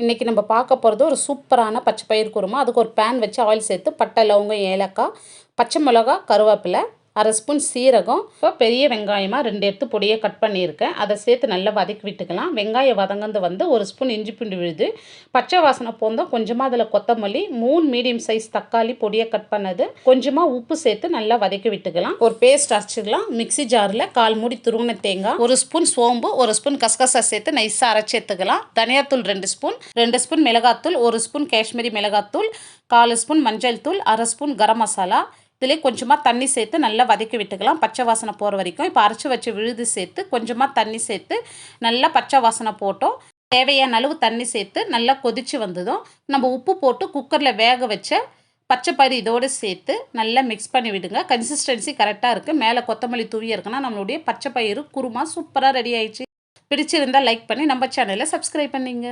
இன்றைக்கி நம்ம பார்க்க போகிறது ஒரு சூப்பரான பச்சை பயிர் குருமா. அதுக்கு ஒரு பேன் வச்சு ஆயில் சேர்த்து பட்டை லவங்கம் ஏலக்காய் பச்சை மிளகா கருவேப்பிலை அரை ஸ்பூன் சீரகம். இப்போ பெரிய வெங்காயமாக ரெண்டு எடுத்து பொடியை கட் பண்ணியிருக்கேன். அதை சேர்த்து நல்லா வதக்கி விட்டுக்கலாம். வெங்காயம் வதங்கந்து வந்து ஒரு ஸ்பூன் இஞ்சி பூண்டு விழுது. பச்சை வாசனை போந்தோம் கொஞ்சமாக அதில் கொத்தமல்லி மூணு மீடியம் சைஸ் தக்காளி பொடியை கட் பண்ணது. கொஞ்சமாக உப்பு சேர்த்து நல்லா வதக்கி விட்டுக்கலாம். ஒரு பேஸ்ட் அரைச்சிக்கலாம். மிக்ஸி ஜாரில் கால் மூடி துருவன தேங்காய். ஒரு ஸ்பூன் சோம்பு ஒரு ஸ்பூன் கசகசா சேர்த்து நைஸாக அரைச்சி எடுத்துக்கலாம். தனியாத்தூள் ரெண்டு ஸ்பூன் ரெண்டு ஸ்பூன் மிளகாத்தூள் ஒரு ஸ்பூன் காஷ்மீரி மிளகாத்தூள் கால் ஸ்பூன் மஞ்சள் தூள் அரை ஸ்பூன் கரம் மசாலா இதிலே கொஞ்சமாக தண்ணி சேர்த்து நல்லா வதக்கி விட்டுக்கலாம். பச்சை வாசனை போகிற வரைக்கும். இப்போ அரைச்சி வச்சு விழுது சேர்த்து கொஞ்சமாக தண்ணி சேர்த்து நல்லா பச்சை வாசனை போட்டோம். தேவையான அளவு தண்ணி சேர்த்து நல்லா கொதித்து வந்ததும் நம்ம உப்பு போட்டு குக்கரில் வேக வச்ச பச்சை பயிறு இதோடு சேர்த்து நல்லா மிக்ஸ் பண்ணி விடுங்க. கன்சிஸ்டன்சி கரெக்டாக இருக்குது மேலே கொத்தமல்லி தூவி இருக்குன்னா நம்மளுடைய பச்சை பயிறு குருமா சூப்பராக ரெடி ஆயிடுச்சு. பிடிச்சிருந்தால் லைக் பண்ணி நம்ம சேனலை சப்ஸ்கிரைப் பண்ணிங்க.